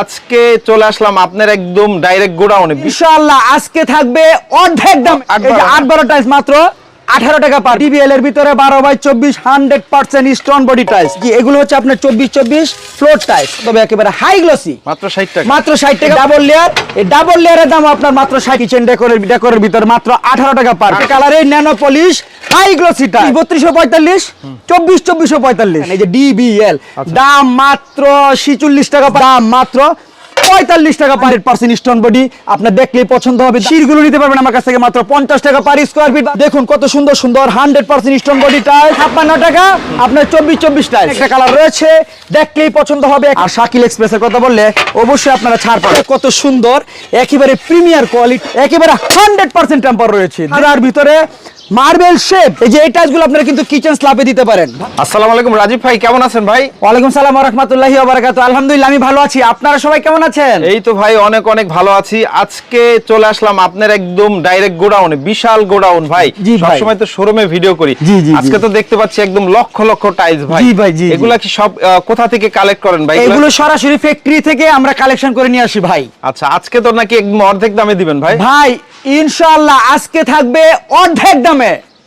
আজকে চলে আসলাম আপনার একদম ডাইরেক্ট গোডাউনে। ইনশাআল্লাহ আজকে থাকবে অর্ধেক দাম। আট এই বারো। আট বারো টাইলস মাত্র আঠারো টাকা পার ডিবিএল এর ভিতরে বারো বাই চব্বিশ hundred percent stone body tiles জি এগুলো হচ্ছে আপনার চব্বিশ চব্বিশ ফ্লোর টাইলস তবে একেবারে হাই গ্লসি মাত্র ষাট টাকা। মাত্র ষাট টাকা। ডাবল লেয়ার এই ডাবল লেয়ারের দাম আপনার মাত্র ষাট। কিচেন ডেকোরের ডেকোরের ভিতরে মাত্র আঠারো টাকা পার কালারের ন্যানো পলিশ হাই বত্রিশশো পঁয়তাল্লিশ চব্বিশ চব্বিশশো পঁয়তাল্লিশ। এই যে ডিবিএল দাম মাত্র ছিচল্লিশ টাকা দাম মাত্র পঁয়তাল্লিশ টাকা পার পার্সেন্ট স্টোন বডি। আপনার দেখলেই পছন্দ হবে। শিরগুলো নিতে পারবেন আমার কাছ থেকে মাত্র পঞ্চাশ টাকা পার স্কোয়ার ফিট দেখুন কত সুন্দর সুন্দর hundred percent stone body tile ছাপ্পান্ন টাকা। আপনার চব্বিশ চব্বিশ টাইল একটা কালার রয়েছে দেখলেই পছন্দ হবে। আর শাকিল এক্সপ্রেসের কথা বললে অবশ্যই আপনারা ছাড় পাবেন। কত সুন্দর একেবারে প্রিমিয়ার কোয়ালিটি একেবারে হান্ড্রেড পার্সেন্ট টেম্পার রয়েছে। তার ভিতরে মার্বেল শেপ এই যে এই টাইলসগুলো আপনারা কিন্তু কিচেন স্ল্যাবে দিতে পারেন। আসসালামু আলাইকুম রাজীব ভাই কেমন আছেন ভাই? ওয়ালাইকুম সালাম রহমতুল্লাহি ওবারাকাতু আলহামদুলিল্লাহ আমি ভালো আছি। আপনারা সবাই কেমন আছেন? এই তো ভাই অনেক অনেক ভালো আছি। আজকে চলে আসলাম আপনার একদম ডাইরেক্ট গোডাউনে বিশাল গোডাউন ভাই। সবসময় তো শোরুমে ভিডিও করি। আজকে তো দেখতে পাচ্ছি একদম লক্ষ লক্ষ টাইলস ভাই। জি ভাই, জি, জি। এগুলা কি সব কোথা থেকে কালেক্ট করেন ভাই? এগুলো সরাসরি ফ্যাক্টরি থেকে আমরা কালেকশন করে নিয়ে আসি ভাই। আচ্ছা আজকে তো নাকি একদম অর্ধেক দামে দিবেন ভাই? ভাই ইনশাআল্লাহ আজকে থাকবে অর্ধেক দামে।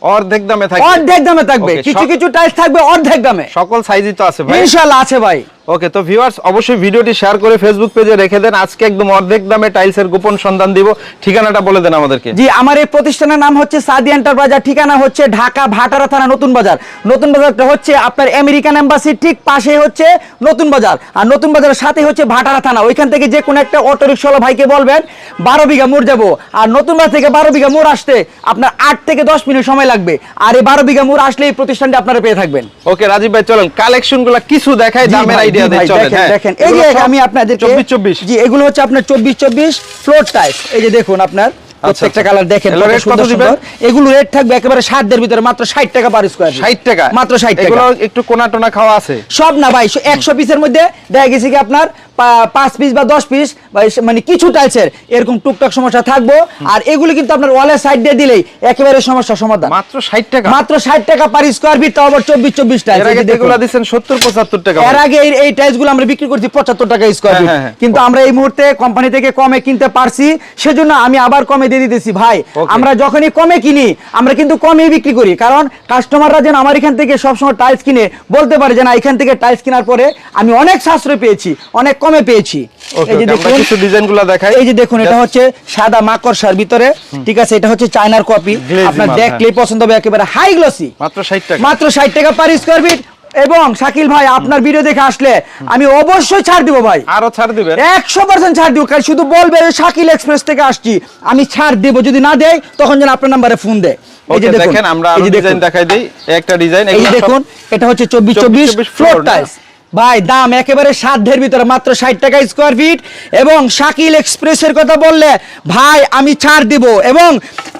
অর্ধেক দামে থাকবে। অর্ধেক দামে থাকবে। কিছু কিছু টাইলস থাকবে অর্ধেক দামে। সকল সাইজই তো আছে ভাই। ইনশাআল্লাহ আছে ভাই। ওকে তো ভিউয়ার্স অবশ্যই ভিডিওটি শেয়ার করে ফেসবুক পেজে রেখে দেন। আজকে একদম অর্ধেক দামে টাইলসের গোপন সন্ধান দিব। ঠিকানাটা বলে দেন আমাদেরকে। জি আমার এই প্রতিষ্ঠানের নাম হচ্ছে সাদি এন্টারপ্রাইজার ঠিকানা হচ্ছে ঢাকা ভাটারা থানা নতুন বাজার। নতুন বাজারটা হচ্ছে আপনার আমেরিকান এম্বাসির ঠিক পাশে হচ্ছে নতুন বাজার। আর নতুন বাজারের সাথে হচ্ছে ভাটারা থানা। ওইখান থেকে যে কোনো একটা অটো রিক্সাওয়ালা ভাইকে বলবেন বারো বিঘা মোড় যাব। আর নতুন বাজার থেকে বারো বিঘা মোড় আসতে আপনার আট থেকে দশ মিনিট সময় লাগবে। আর এই বারো বিঘা মোড় আসলে এই প্রতিষ্ঠানটি আপনারা পেয়ে থাকবেন। ওকে রাজীব ভাই চলেন। কালেকশনগুলা কিছু দেখাই জি দামের আইডিয়া জি চলেন হ্যাঁ। দেখেন এই যে আমি আপনাদের চব্বিশ চব্বিশ। জি এগুলো হচ্ছে আপনার চব্বিশ চব্বিশ ফ্লোর টাইপ এই যে দেখুন আপনার প্রত্যেকটা আচ্ছা। কালার দেখেন কত rate কত সুন্দর দিবেন? এগুলো রেট থাকবে একেবারে ষাটদের ভিতরে মাত্র ষাট টাকা পার স্কোয়ার ষাট টাকা? মাত্র ষাট টাকা। এগুলো একটু কোনা টোনা খাওয়া আছে? সব না ভাই একশো পিসের মধ্যে দেখা গেছে কি আপনার পাঁচ পিস বা দশ পিস মানে কিছু টাইলসের এরকম টুকটাক সমস্যা থাকব। আর এগুলো কিন্তু আপনার ওয়ালের সাইড দিয়ে দিলেই একেবারে সমস্যা সমাধান। মাত্র ষাট টাকা? মাত্র ষাট টাকা পার স্কোয়ার ফিট তাও আবার চব্বিশ চব্বিশ টাইলস দিচ্ছেন সত্তর পঁচাত্তর টাকা এর আগে এই- এই টাইলসগুলো আমরা বিক্রি করছি পঁচাত্তর টাকা স্কোয়ার ফিট হ্যাঁ, হ্যাঁ। কিন্তু আমরা এই মুহূর্তে কোম্পানি থেকে কমে কিনতে পারছি সেজন্য আমি আবার কমে দিয়ে দিতেছি। ভাই আমরা যখনই কমে কিনি আমরা কিন্তু কমে বিক্রি করি। কারণ কাস্টমাররা যেন আমার এখান থেকে সবসময় টাইলস কিনে বলতে পারে যে না এখান থেকে টাইলস কেনার পরে আমি অনেক সাশ্রয় পেয়েছি অনেক কমে পেয়েছি। এই যে দেখুন কিছু ডিজাইন দেখাই। এই যে দেখুন এটা হচ্ছে সাদা মাকড়সার ভিতরে ঠিক আছে এটা হচ্ছে চায়নার কপি। আপনার দেখলেই পছন্দ হবে একেবারে হাই গ্লসি মাত্র ষাট টাকা। মাত্র ষাট টাকা পার স্কোয়ার ফিট এবং শাকিল ভাই আপনার ভিডিও দেখে আসলে আমি অবশ্যই ছাড় দিব ভাই। আরও ছাড় দিবেন? একশো পার্সেন্ট ছাড় দিব কারণ শুধু বলবে শাকিল এক্সপ্রেস থেকে আসছি। আমি ছাড় দিব যদি না দেয় তখন যেন আপনার নাম্বারে ফোন দেয়। এই যে দেখুন আমরা ডিজাইন দেখাই দেই। একটা ডিজাইন এই দেখুন এটা হচ্ছে চব্বিশ চব্বিশ ফ্লোর টাইলস ভাই, দাম একেবারে সাধ্যের ভিতরে, মাত্র ষাট টাকা স্কোয়ার ফিট এবং শাকিল এক্সপ্রেসের কথা বললে, ভাই, আমি ছাড় দিব। এবং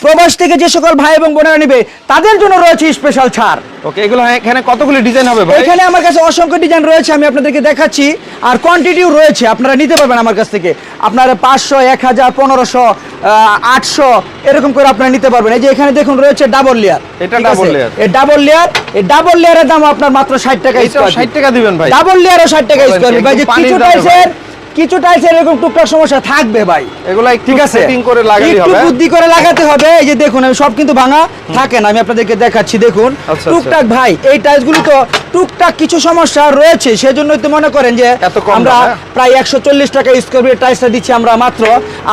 প্রবাস থেকে যে সকল ভাই এবং বোনেরা নিবে, তাদের জন্য রয়েছে স্পেশাল ছাড়। ওকে এগুলো হ্যাঁ, এখানে কতগুলি ডিজাইন হবে ভাই? এখানে আমার কাছে অসংখ্য ডিজাইন রয়েছে আমি আপনাদেরকে দেখাচ্ছি। আর কোয়ান্টিটিও রয়েছে আপনারা নিতে পারবেন আমার কাছ থেকে। আপনারা পাঁচশো এক হাজার পনেরোশো আটশো এরকম করে আপনারা নিতে পারবেন। এই যে এখানে দেখুন রয়েছে ডাবল লেয়ার এটা double layer। এই ডাবল লেয়ার এই ডাবল লেয়ারের দাম আপনার মাত্র ষাট টাকা ষাট টাকা দিবেন ভাই। ডাবল লেয়ারও ষাট টাকা স্কোয়ার ভাই যে কিছু দামে টাইলসের কিছু টাইলস এরকম টুকটাক সমস্যা থাকবে ভাই এগুলা ঠিক আছে সেটিং করে লাগাই একটু হবে? বুদ্ধি করে লাগাতে হবে এই যে দেখুন আমি সব কিন্তু ভাঙা থাকে না আমি আপনাদেরকে দেখাচ্ছি দেখুন আচ্ছা। টুকটাক ভাই এই টাইলসগুলো তো টুকটাক কিছু সমস্যা রয়েছে সেজন্যই তো মনে করেন যে আমরা? প্রায় একশো চল্লিশ টাকা স্কোয়ার ফিট টাইলসটা দিচ্ছি আমরা মাত্র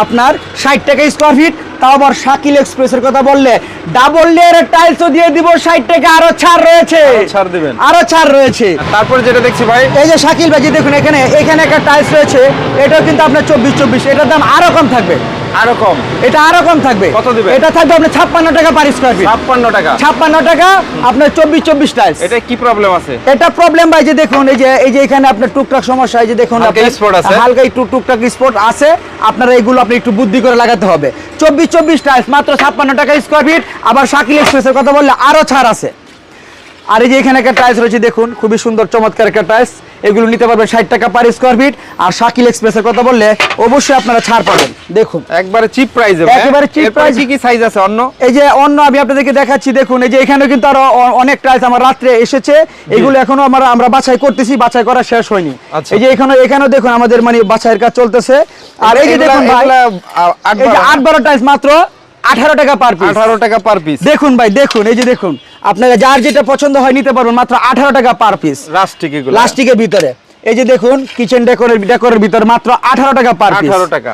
আপনার ষাট টাকা স্কোয়ার ফিট তাও আবার শাকিল এক্সপ্রেসের কথা বললে। ডাবল লেয়ারের টাইলসও দিয়ে দিব ষাট টাকা আরও ছাড় রয়েছে। ছাড় দিবেন। আরও ছাড় রয়েছে। তারপরে যেটা দেখছি ভাই এই যে শাকিল ভাই দেখুন এখানে এখানে একটা টাইলস রয়েছে এটাও কিন্তু আপনার চব্বিশ চব্বিশ এটার দাম আরও কম থাকবে। আরও কম। এটা আরও কম থাকবে। কত দিবেন? এটা থাকবে আপনার ছাপ্পান্ন টাকা পার স্কোয়ার ফিট ছাপ্পান্ন টাকা। ছাপ্পান্ন টাকা আপনার চব্বিশ চব্বিশ টাইলস এটা কি প্রবলেম আছে? এটা প্রবলেম ভাই যে দেখুন এই যে এই যে এখানে আপনার টুকটাক সমস্যা এই যে দেখুন হালকা আপনার- আছে? হালকা একটু টুকটাক স্পট আছে। আপনারা এগুলো আপনি একটু বুদ্ধি করে লাগাতে হবে। চব্বিশ চব্বিশ টাইলস মাত্র ছাপ্পান্ন টাকা স্কোয়ার ফিট আবার শাকিল এক্সপ্রেসের কথা বললে আরও ছাড় আছে। আর এই যে এখানে একটা টাইলস রয়েছে দেখুন খুবই সুন্দর চমৎকার একটা টাইলস এগুলো নিতে পারবেন ষাট টাকা পার স্কোয়ার ফিট আর শাকিল এক্সপ্রেসের কথা বললে অবশ্যই আপনারা ছাড় পাবেন। দেখুন। একবারে চিপ প্রাইসে একেবারে cheap price। কি সাইজ আছে অন্য? এই যে অন্য আমি আপনাদেরকে দেখাচ্ছি দেখুন এই যে এখানে কিন্তু আরও অনেক টাইলস আমার রাত্রে এসেছে। এগুলো এখনও আমরা আমরা বাছাই করতেছি বাছাই করা শেষ হয়নি। আচ্ছা। এই যে এখানে এখানেও দেখুন আমাদের মানে বাছাইয়ের কাজ চলতেছে। আর এই যে দেখুন ভাই আট বারো টাইলস মাত্র। আঠারো টাকা পার পিস আঠারো টাকা পার পিস দেখুন ভাই দেখুন এই যে দেখুন আপনারা যার যেটা পছন্দ হয় নিতে পারবেন মাত্র আঠারো টাকা পার পিস লাস্টিকে এগুলো। প্লাস্টিকের ভিতরে। এই যে দেখুন কিচেন ডেকোরের ডেকোরের ভিতরে মাত্র আঠারো টাকা পার পিস আঠারো টাকা।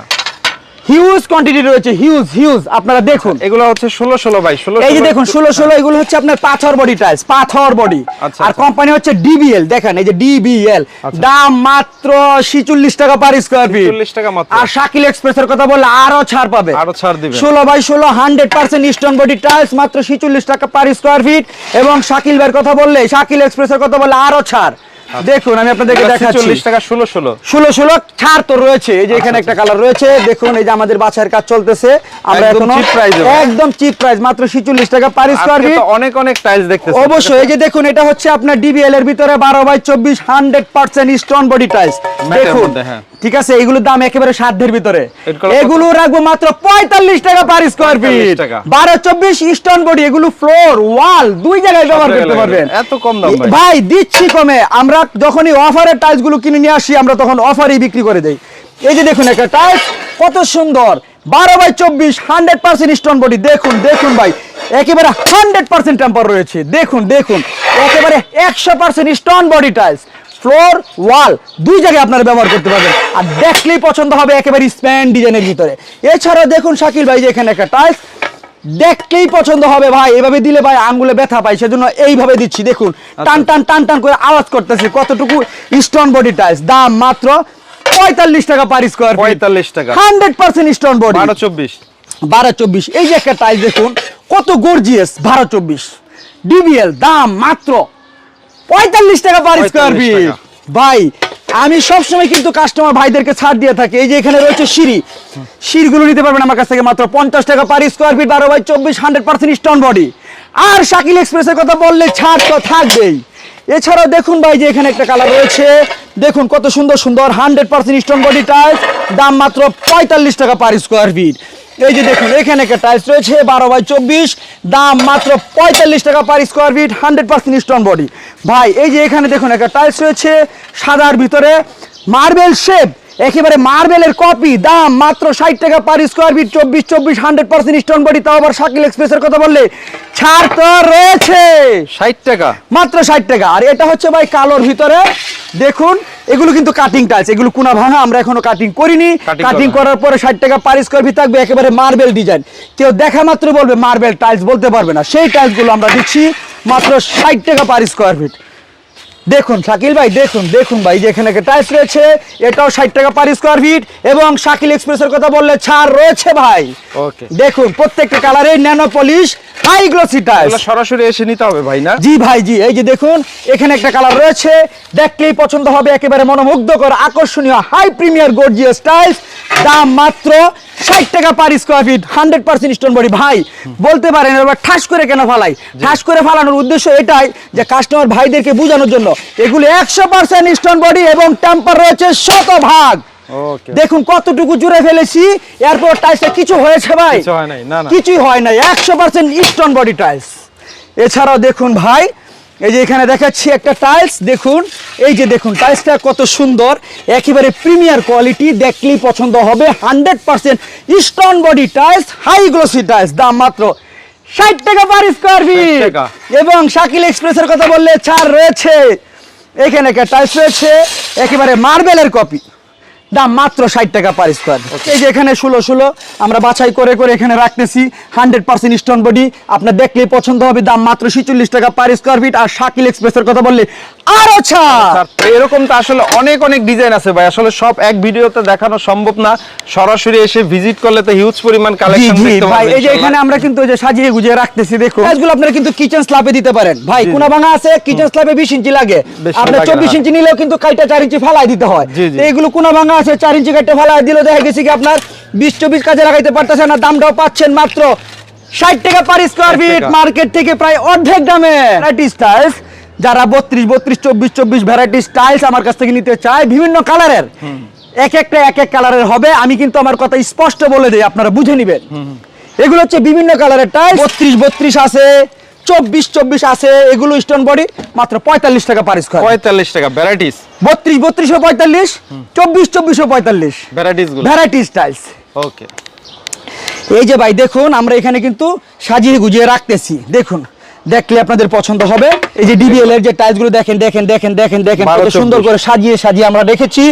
হিউজ কোয়ান্টিটি রয়েছে হিউজ হিউজ আপনারা দেখুন। এগুলো হচ্ছে ষোলো ষোলো বাই ষোলো এই যে দেখুন ষোলো ষোলো এগুলো হচ্ছে আপনার পাথর বডি টাইলস পাথর বডি আচ্ছা, আর আচ্ছা। কোম্পানি হচ্ছে ডিবিএল দেখেন এই যে ডিবিএল দাম মাত্র ছিচল্লিশ টাকা পার স্কোয়ার ফিট 46 টাকা মাত্র। আর শাকিল এক্সপ্রেসের কথা বললে আরও ছাড় পাবে। আরও ছাড় দিবেন। ষোলো বাই ষোলো hundred percent stone body tiles মাত্র ছিচল্লিশ টাকা পার স্কোয়ার ফিট এবং শাকিল ভাইয়ের কথা বললে শাকিল এক্সপ্রেসের কথা বললে আরও ছাড়। দেখুন আমি আপনাদেরকে দেখাচ্ছি। চল্লিশ টাকা ষোলো ষোলো। ষোলো ষোলো ছাড় তো রয়েছে। এই যে আচ্ছা, এখানে একটা কালার রয়েছে। দেখুন এই যে আমাদের বাছার কাজ চলতেছে। আমরা এখনও। একদম চিপ প্রাইস মাত্র ছিচল্লিশ টাকা পার স্কয়ার ফিট ফিট তো অনেক অনেক টাইলস দেখতেছি। অবশ্যই এই যে দেখুন এটা হচ্ছে আপনার ডিবিএল এর ভিতরে বারো বাই চব্বিশ hundred percent stone body tiles দেখুন। ঠিক আছে এগুলোর দাম একেবারে সাধ্যের ভিতরে। এগুলো রাখব মাত্র পঁয়তাল্লিশ টাকা পার স্কোয়ার ফিট বারো চব্বিশ স্টোন বডি এগুলো ফ্লোর ওয়াল দুই জায়গায় ব্যবহার করতে পারবেন। এত কম দাম ভাই। ভাই দিচ্ছি কমে। আমরা যখনই অফারের টাইলসগুলো কিনে নিয়ে আসি আমরা তখন অফারই বিক্রি করে দেই। এই যে দেখুন একটা টাইলস কত সুন্দর। বারো বাই চব্বিশ হান্ড্রেড পার্সেন্ট স্টোন বডি দেখুন দেখুন ভাই একেবারে হান্ড্রেড পার্সেন্ট টেম্পার রয়েছে। দেখুন দেখুন একেবারে একশো percent stone body tiles floor wall দুই জায়গায় আপনারা ব্যবহার করতে পারবেন। আর দেখলেই পছন্দ হবে একেবারে স্প্যান ডিজাইনের ভিতরে। এছাড়া দেখুন শাকিল ভাই যে এখানে একটা টাইলস দেখলেই পছন্দ হবে ভাই। এভাবে দিলে ভাই আঙ্গুলে ব্যথা পাই সেজন্য এইভাবে দিচ্ছি দেখুন। টান টান টান টান করে আওয়াজ করতেছে কতটুকু স্টোন বডি টাইলস দাম মাত্র পঁয়তাল্লিশ টাকা পার স্কোয়ার 45 টাকা। হান্ড্রেড পার্সেন্ট স্টোন বডি বারো চব্বিশ। বারো চব্বিশ। এই যে একটা টাইলস দেখুন কত গর্জিয়াস বারো চব্বিশ। ডিবিএল দাম মাত্র পঁয়তাল্লিশ টাকা পার স্কোয়ার ফিট ভাই আমি সবসময় কিন্তু কাস্টমার ভাইদেরকে ছাড় দিয়ে থাকি। এই যে এখানে রয়েছে সিঁড়ি। সিঁড়িগুলো নিতে পারবেন আমার কাছ থেকে মাত্র পঞ্চাশ টাকা পার স্কোয়ার ফিট বারো বাই চব্বিশ হান্ড্রেড পার্সেন্ট স্টোন বডি আর শাকিল এক্সপ্রেসের কথা বললে ছাড় তো থাকবেই। এছাড়াও দেখুন ভাই যে এখানে একটা কালার রয়েছে। দেখুন কত সুন্দর সুন্দর hundred percent stone body tiles দাম মাত্র পঁয়তাল্লিশ টাকা পার স্কোয়ার ফিট এই যে দেখুন, এখানে একটা টাইলস রয়েছে, বারো বাই চব্বিশ, দাম মাত্র পঁয়তাল্লিশ টাকা per square feet hundred percent stone body ভাই, এই যে এখানে দেখুন, একটা টাইলস রয়েছে, সাদার ভিতরে মার্বেল শেপ একেবারে মার্বেলের কপি দাম মাত্র ষাট টাকা পার স্কোয়ার ফিট চব্বিশ চব্বিশ হান্ড্রেড পার্সেন্ট স্টোন বডি তাও আবার শাকিল এক্সপ্রেসের কথা বললে ছাড় তো রয়েছে। ষাট টাকা? মাত্র ষাট টাকা। আর এটা হচ্ছে ভাই কালোর ভিতরে দেখুন এগুলো কিন্তু কাটিং টাইলস এগুলো কোনা ভাঙা আমরা এখনও কাটিং করিনি। কাটিং করার পরে ষাট টাকা পার স্কোয়ার ফিট থাকবে একেবারে মার্বেল ডিজাইন কেউ দেখা মাত্র বলবে মার্বেল টাইলস বলতে পারবে না। সেই টাইলসগুলো আমরা দিচ্ছি মাত্র ষাট টাকা পার স্কোয়ার ফিট দেখুন শাকিল ভাই দেখুন দেখুন ভাই যে এখানে টাইস রয়েছে এটাও ষাট টাকা পার স্কোয়ার ফিট এবং শাকিল এক্সপ্রেসের কথা বললে ছাড় রয়েছে ভাই. দেখুন প্রত্যেকটা কালারে nano polish high glossy tiles এগুলো সরাসরি এসে নিতে হবে ভাই না? জি ভাই জি। এই যে দেখুন এখানে একটা কালার রয়েছে। দেখলেই পছন্দ হবে একেবারে মনোমুগ্ধকর আকর্ষণীয় হাই প্রিমিয়ার গর্জিয়াস টাইলস দাম মাত্র ষাট টাকা per square feet hundred percent stone body ভাই বলতে পারেন এবার ঠাস করে কেন ফালাই? ঠাস করে ফালানোর উদ্দেশ্য এটাই যে কাস্টমার ভাইদেরকে বোঝানোর জন্য এগুলো একশো পার্সেন্ট স্টোন বডি এবং টেম্পার রয়েছে শতভাগ। দেখুন কতটুকু জুড়ে ফেলেছি এরপর টাইলসে কিছু হয়েছে ভাই? কিছু হয় নাই, না, না। কিছুই হয় নাই একশো পার্সেন্ট স্টোন বডি টাইলস এছাড়াও দেখুন ভাই এই যে এখানে দেখাচ্ছি একটা টাইলস দেখুন এই যে দেখুন টাইলসটা কত সুন্দর একেবারে প্রিমিয়ার কোয়ালিটি দেখলেই পছন্দ হবে। Hundred percent stone body tiles high glossy tiles দাম মাত্র ষাট টাকা পার স্কোয়ার ফিট। এবং শাকিল এক্সপ্রেসের কথা বললে ছাড় রয়েছে। এখানে একটা টাইলস রয়েছে একেবারে মার্বেলের কপি দাম মাত্র ষাট টাকা পার স্কোয়ার এই যে এখানে ষোলো ষোলো আমরা বাছাই করে করে এখানে রাখতেছি হান্ড্রেড পার্সেন্ট স্টোন বডি আপনার দেখলেই পছন্দ হবে দাম মাত্র ছিচল্লিশ টাকা পার স্কোয়ার ফিট আর শাকিল এক্সপ্রেসের কথা বললে আরও ছাড়। এরকম তো আসলে অনেক অনেক ডিজাইন আছে ভাই। আসলে সব এক ভিডিওতে দেখানো সম্ভব না। সরাসরি এসে ভিজিট করলে তো হিউজ পরিমাণ কালেকশন দেখতে পাবেন এই যে এখানে আমরা কিন্তু যে সাজিয়ে গুজিয়ে রাখতেছি দেখুন। কাজগুলো আপনারা কিন্তু কিচেন স্ল্যাবে দিতে পারেন। ভাই। কোনা ভাঙা আছে কিচেন স্ল্যাবে বিশ ইঞ্চি লাগে। বেশি আপনার লাগে না, চব্বিশ হ্যাঁ। ইঞ্চি নিলেও কিন্তু কাইটা চার ইঞ্চি ফালাই দিতে হয়। এইগুলো কোনা ভাঙা আছে চার ইঞ্চি কাইটা ফালাই দিলে দেখা গেছে কি আপনার বিশ চব্বিশ কাজে লাগাইতে পারতেছেন না দামটাও পাচ্ছেন মাত্র ষাট টাকা পার স্কোয়ার ফিট মার্কেট থেকে প্রায় অর্ধেক দামে। টাইলস যারা বত্রিশ বত্রিশ চব্বিশ চব্বিশ ভ্যারাইটি স্টাইলস আমার কাছ থেকে নিতে চায় বিভিন্ন কালারের এক একটা এক এক কালারের হবে। আমি কিন্তু আমার কথা স্পষ্ট বলে দিই আপনারা বুঝে নিবেন। এগুলো হচ্ছে বিভিন্ন কালারের টাইলস বত্রিশ বত্রিশ আছে চব্বিশ চব্বিশ আছে এগুলো স্টোন বডি মাত্র পঁয়তাল্লিশ টাকা পার স্কোয়ার পঁয়তাল্লিশ টাকা ভ্যারাইটিস বত্রিশ বত্রিশশো পঁয়তাল্লিশ চব্বিশ চব্বিশশো পঁয়তাল্লিশ। ভ্যারাইটিসগুলো। ভ্যারাইটি স্টাইলস ওকে এই যে ভাই দেখুন আমরা এখানে কিন্তু সাজিয়ে গুজিয়ে রাখতেছি। দেখুন। দেখলে আপনাদের পছন্দ হবে। এই যে ডিবিএল এর যে টাইলসগুলো দেখেন দেখেন দেখেন দেখেন দেখেন কত সুন্দর করে সাজিয়ে সাজিয়ে আমরা রেখেছি।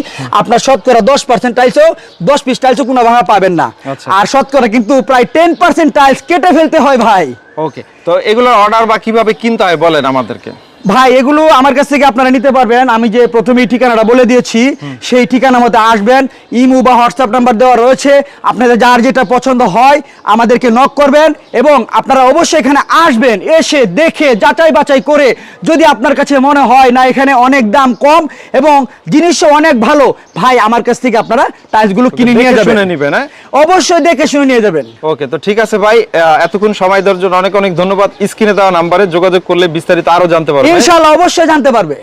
আপনার শতকরা দশ পার্সেন্ট টাইলসও দশ পিস টাইলসও কোনো ভাঙা পাবেন না। আচ্ছা। আর শতকরা কিন্তু প্রায় টেন পার্সেন্ট টাইলস কেটে ফেলতে হয় ভাই। ওকে তো এগুলোর অর্ডার বা কীভাবে কিনতে হয় বলেন আমাদেরকে? ভাই এগুলো আমার কাছ থেকে আপনারা নিতে পারবেন। আমি যে প্রথমেই ঠিকানাটা বলে দিয়েছি সেই ঠিকানা মতো আসবেন। ইমু বা হোয়াটসঅ্যাপ নাম্বার দেওয়া রয়েছে। আপনাদের যার যেটা পছন্দ হয় আমাদেরকে নক করবেন এবং আপনারা অবশ্যই এখানে আসবেন এসে দেখে যাচাই বাছাই করে যদি আপনার কাছে মনে হয় না এখানে অনেক দাম কম এবং জিনিসও অনেক ভালো ভাই আমার কাছ থেকে আপনারা টাইলসগুলো কিনে নিয়ে যাবেন। নিবেন অবশ্যই দেখে শুনে নিয়ে যাবেন। ওকে তো ঠিক আছে ভাই এতক্ষণ সময় দেওয়ার জন্য অনেক অনেক ধন্যবাদ। স্ক্রিনে দেওয়া নাম্বারে যোগাযোগ করলে বিস্তারিত আরও জানতে পারবেন। ইনশাআল্লাহ অবশ্যই জানতে পারবে।